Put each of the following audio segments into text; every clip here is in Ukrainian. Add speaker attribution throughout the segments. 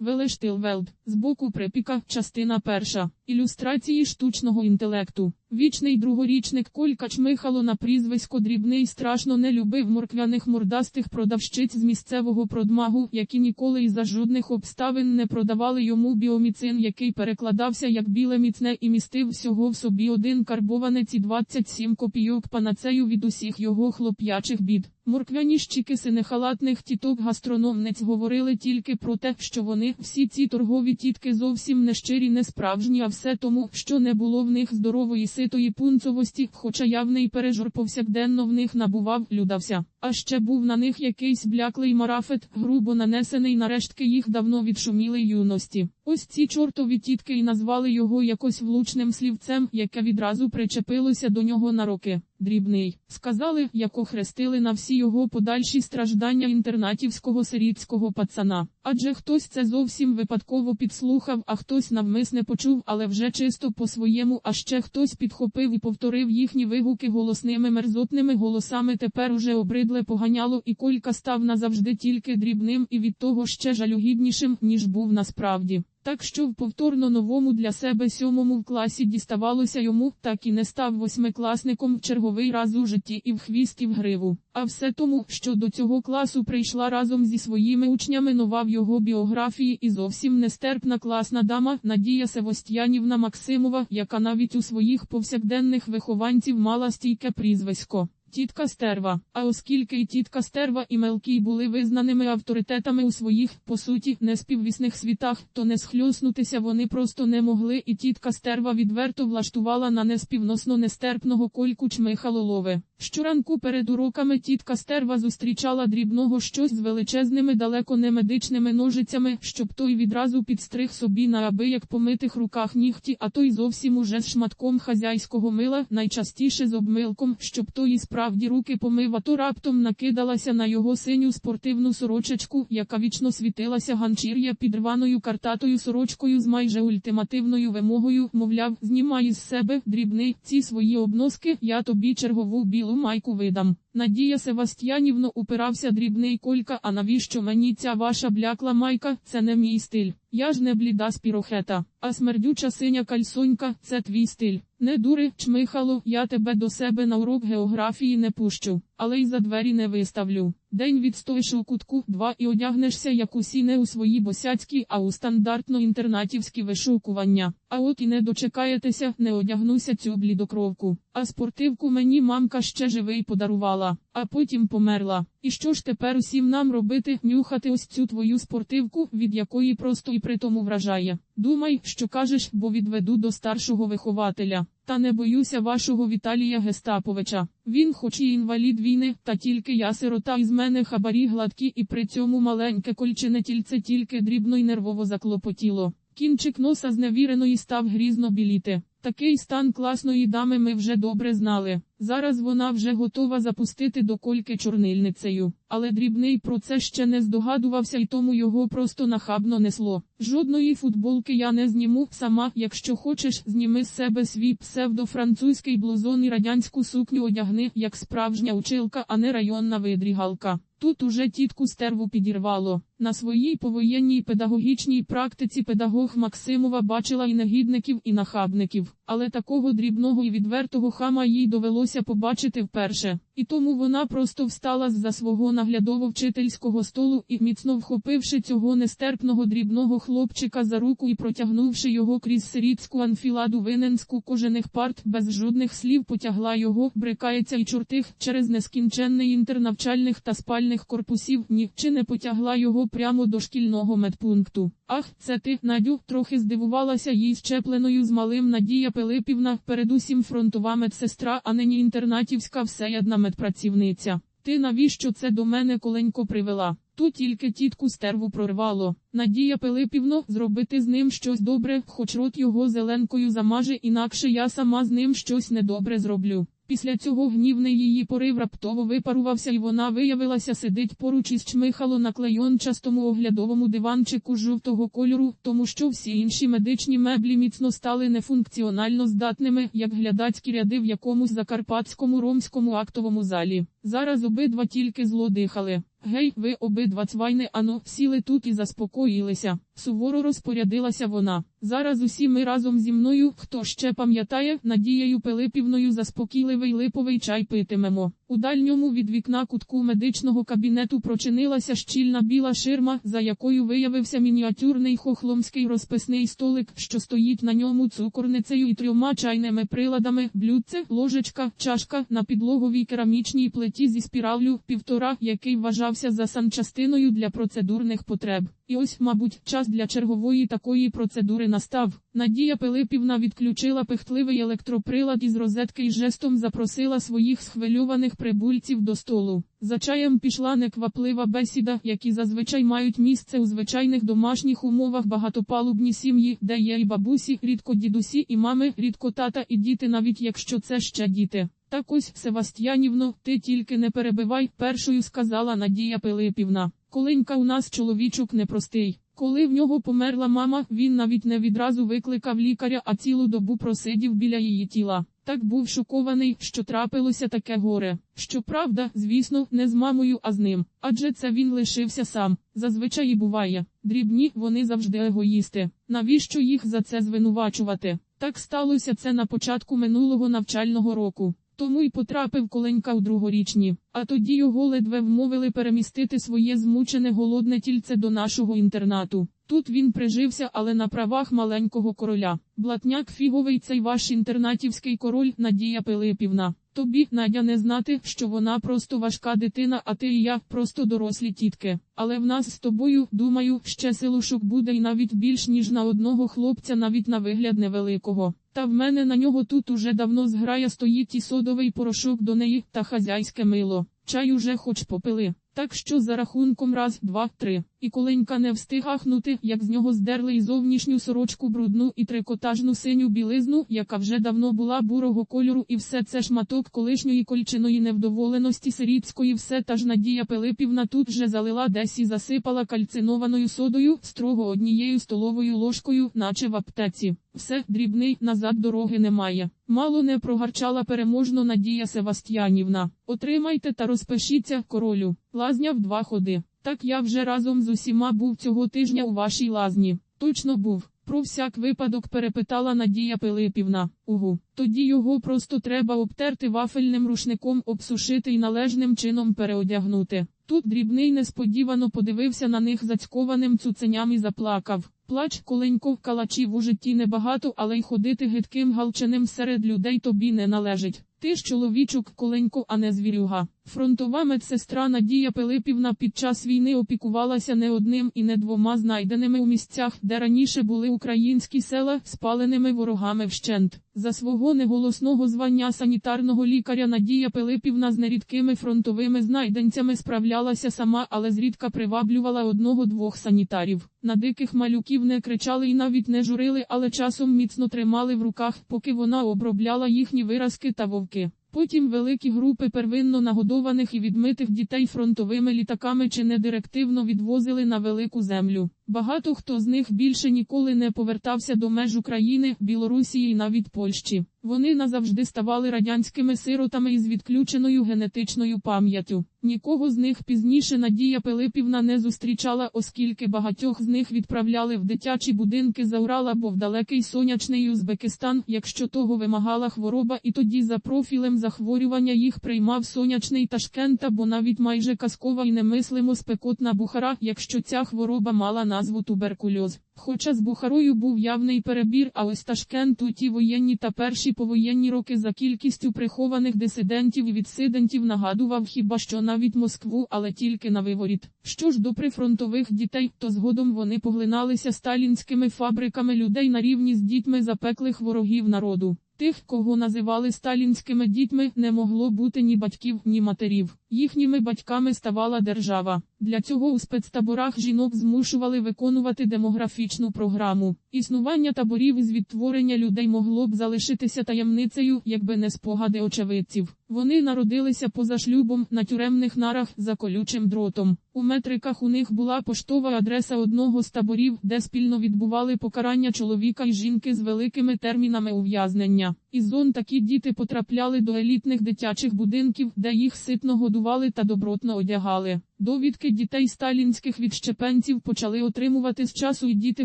Speaker 1: Велештилвелд. Збоку припіка, частина перша. Ілюстрації штучного інтелекту. Вічний другорічник Колька Чмихало на прізвисько дрібний страшно не любив морквяних мордастих продавщиць з місцевого продмагу, які ніколи із за жодних обставин не продавали йому біоміцин, який перекладався як біле міцне і містив всього в собі один карбованець і 27 копійок панацею від усіх його хлоп'ячих бід. Морквяні щіки синехалатних тіток гастрономниць говорили тільки про те, що вони, всі ці торгові тітки зовсім не щирі, не справжні, а все тому, що не було в них здорової ситої пунцовості, хоча явний пережор повсякденно в них набував, людався. А ще був на них якийсь бляклий марафет, грубо нанесений на рештки їх давно відшумілої юності. Ось ці чортові тітки і назвали його якось влучним слівцем, яке відразу причепилося до нього на роки. Дрібний, сказали, як охрестили на всі його подальші страждання інтернатівського сирітського пацана. Адже хтось це зовсім випадково підслухав, а хтось навмисне почув, але вже чисто по-своєму, а ще хтось підхопив і повторив їхні вигуки голосними мерзотними голосами. Тепер уже обридле поганяло, і Колька став назавжди тільки дрібним і від того ще жалюгіднішим, ніж був насправді. Так що в повторно новому для себе сьомому в класі діставалося йому, так і не став восьмикласником в черговий раз у житті і в хвіст і в гриву. А все тому, що до цього класу прийшла разом зі своїми учнями нова в його біографії і зовсім нестерпна класна дама Надія Севостянівна Максимова, яка навіть у своїх повсякденних вихованців мала стійке прізвисько. Тітка стерва. А оскільки і тітка стерва і Мелкій були визнаними авторитетами у своїх, по суті, неспіввісних світах, то не схльоснутися вони просто не могли, і тітка стерва відверто влаштувала на неспівносно нестерпного кольку чмихалолове. Щоранку перед уроками тітка стерва зустрічала дрібного щось з величезними далеко не медичними ножицями, щоб той відразу підстриг собі на аби як помитих руках нігті, а той зовсім уже з шматком хазяйського мила, найчастіше з обмилком, щоб той і справді руки помив, а то раптом накидалася на його синю спортивну сорочечку, яка вічно світилася ганчір'я під рваною картатою сорочкою з майже ультимативною вимогою, мовляв, знімай із себе, дрібний, ці свої обноски, я тобі чергову білу майку видам. Надія Севастьянівно упирався дрібний колька, а навіщо мені ця ваша блякла майка, це не мій стиль. Я ж не бліда спірохета, а смердюча синя кальсонька, це твій стиль. Не дури, чмихало, я тебе до себе на урок географії не пущу, але й за двері не виставлю. День відстоїш у кутку, два і одягнешся як усі не у свої босяцькі, а у стандартно інтернатівські вишукування. А от і не дочекаєтеся, не одягнуся цю блідокровку. А спортивку мені мамка ще живий подарувала, а потім померла. І що ж тепер усім нам робити, нюхати ось цю твою спортивку, від якої просто і притому вражає. Думай, що кажеш, бо відведу до старшого вихователя. Та не боюся вашого Віталія Гестаповича. Він, хоч і інвалід війни, та тільки я сирота із мене хабарі гладкі, і при цьому маленьке кольчине тільце тільки дрібно й нервово заклопотіло. Кінчик носа зневіреної став грізно біліти. Такий стан класної дами ми вже добре знали. Зараз вона вже готова запустити до кольки чорнильницею. Але дрібний про це ще не здогадувався і тому його просто нахабно несло. Жодної футболки я не зніму сама, якщо хочеш, зніми з себе свій псевдофранцузький блузон і радянську сукню одягни, як справжня училка, а не районна видрігалка. Тут уже тітку стерву підірвало. На своїй повоєнній педагогічній практиці педагог Максимова бачила і негідників, і нахабників, але такого дрібного і відвертого хама їй довелося побачити вперше. І тому вона просто встала з за свого наглядово-вчительського столу і, міцно вхопивши цього нестерпного дрібного хлопчика за руку і протягнувши його крізь сирітську анфіладу виненську кожених парт, без жодних слів потягла його, брикається і чортих через нескінченний інтернавчальних та спальних корпусів, ні, чи не потягла його прямо до шкільного медпункту. Ах, це ти, Надю, трохи здивувалася їй щепленою з малим Надія Пилипівна, передусім фронтова медсестра, а нині інтернатівська всеядна медпрацівниця. Ти навіщо це до мене коленько привела? Тут тільки тітку стерву прорвало. Надія Пилипівно, зробити з ним щось добре, хоч рот його зеленкою замаже, інакше я сама з ним щось недобре зроблю. Після цього гнівний її порив раптово випарувався, і вона виявилася сидить поруч із чмихало на клейончастому оглядовому диванчику жовтого кольору, тому що всі інші медичні меблі міцно стали нефункціонально здатними, як глядацькі ряди в якомусь закарпатському ромському актовому залі. Зараз обидва тільки зло дихали. Гей, ви обидва цвайни, ано, сіли тут і заспокоїлися. Суворо розпорядилася вона. Зараз усі ми разом зі мною, хто ще пам'ятає, Надією Пилипівною заспокійливий липовий чай питимемо. У дальньому від вікна кутку медичного кабінету прочинилася щільна біла ширма, за якою виявився мініатюрний хохломський розписний столик, що стоїть на ньому цукорницею і трьома чайними приладами, блюдце, ложечка, чашка на підлоговій керамічній плиті зі спіраллю півтора, який вважався за санчастиною для процедурних потреб. І ось, мабуть, час для чергової такої процедури настав. Надія Пилипівна відключила пихтливий електроприлад із розетки і жестом запросила своїх схвильованих прибульців до столу. За чаєм пішла некваплива бесіда, які зазвичай мають місце у звичайних домашніх умовах багатопалубні сім'ї, де є і бабусі, рідко дідусі, і мами, рідко тата, і діти, навіть якщо це ще діти. Так ось, Севастянівно, ти тільки не перебивай, першою сказала Надія Пилипівна. Коленька у нас чоловічок непростий. Коли в нього померла мама, він навіть не відразу викликав лікаря, а цілу добу просидів біля її тіла. Так був шокований, що трапилося таке горе. Щоправда, звісно, не з мамою, а з ним. Адже це він лишився сам. Зазвичай і буває. Дрібні, вони завжди егоїсти. Навіщо їх за це звинувачувати? Так сталося це на початку минулого навчального року. Тому й потрапив коленька у другорічні, а тоді його ледве вмовили перемістити своє змучене голодне тільце до нашого інтернату. Тут він прижився, але на правах маленького короля. Блатняк фіговий цей ваш інтернатівський король Надія Пилипівна. Тобі, Надя, не знати, що вона просто важка дитина, а ти і я просто дорослі тітки. Але в нас з тобою, думаю, ще силушок буде і навіть більш ніж на одного хлопця, навіть на вигляд невеликого. Та в мене на нього тут уже давно зграя стоїть і содовий порошок до неї та хазяйське мило. Чай уже хоч попили. Так що за рахунком раз, два, три. І коленька не встиг ахнути, як з нього здерли і зовнішню сорочку брудну і трикотажну синю білизну, яка вже давно була бурого кольору, і все це шматок колишньої кольчиної невдоволеності сирітської, все та ж Надія Пилипівна тут вже залила десь і засипала кальцинованою содою, строго однією столовою ложкою, наче в аптеці. Все, дрібний, назад дороги немає. Мало не прогарчала переможно Надія Севастянівна. Отримайте та розпишіться, королю. Лазня в два ходи. Так я вже разом з усіма був цього тижня у вашій лазні. Точно був. Про всяк випадок перепитала Надія Пилипівна. Угу. Тоді його просто треба обтерти вафельним рушником, обсушити і належним чином переодягнути. Тут дрібний несподівано подивився на них зацькованим цуценям і заплакав. Плач коленько калачів у житті небагато, але й ходити гидким галченим серед людей тобі не належить. Ти ж чоловічок коленько, а не звірюга. Фронтова медсестра Надія Пилипівна під час війни опікувалася не одним і не двома знайденими у місцях, де раніше були українські села, спаленими ворогами вщент. За свого неголосного звання санітарного лікаря Надія Пилипівна з нерідкими фронтовими знайденцями справлялася сама, але зрідка приваблювала одного-двох санітарів. На диких малюків не кричали і навіть не журили, але часом міцно тримали в руках, поки вона обробляла їхні виразки та вовки. Потім великі групи первинно нагодованих і відмитих дітей фронтовими літаками чи не директивно відвозили на велику землю. Багато хто з них більше ніколи не повертався до меж України, Білорусі і навіть Польщі. Вони назавжди ставали радянськими сиротами із відключеною генетичною пам'яттю. Нікого з них пізніше Надія Пилипівна не зустрічала, оскільки багатьох з них відправляли в дитячі будинки за Урал або в далекий сонячний Узбекистан, якщо того вимагала хвороба, і тоді за профілем захворювання їх приймав сонячний Ташкент або навіть майже казкова і немислимо спекотна бухара, якщо ця хвороба мала назву туберкульоз. Хоча з Бухарою був явний перебір, а ось Ташкенту ті воєнні та перші повоєнні роки за кількістю прихованих дисидентів і відсидентів нагадував хіба що навіть Москву, але тільки на виворіт. Що ж до прифронтових дітей, то згодом вони поглиналися сталінськими фабриками людей на рівні з дітьми запеклих ворогів народу. Тих, кого називали сталінськими дітьми, не могло бути ні батьків, ні матерів. Їхніми батьками ставала держава. Для цього у спецтаборах жінок змушували виконувати демографічну програму. Існування таборів із відтворення людей могло б залишитися таємницею, якби не спогади очевидців. Вони народилися поза шлюбом на тюремних нарах за колючим дротом. У метриках у них була поштова адреса одного з таборів, де спільно відбували покарання чоловіка і жінки з великими термінами ув'язнення. Із зон такі діти потрапляли до елітних дитячих будинків, де їх ситно годували та добротно одягали. Довідки дітей сталінських відщепенців почали отримувати з часу і діти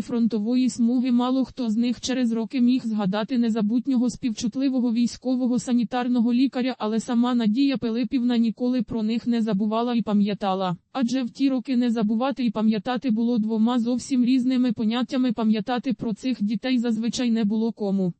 Speaker 1: фронтової смуги. Мало хто з них через роки міг згадати незабутнього співчутливого військового санітарного лікаря, але сама Надія Пилипівна ніколи про них не забувала і пам'ятала. Адже в ті роки не забувати і пам'ятати було двома зовсім різними поняттями. Пам'ятати про цих дітей зазвичай не було кому.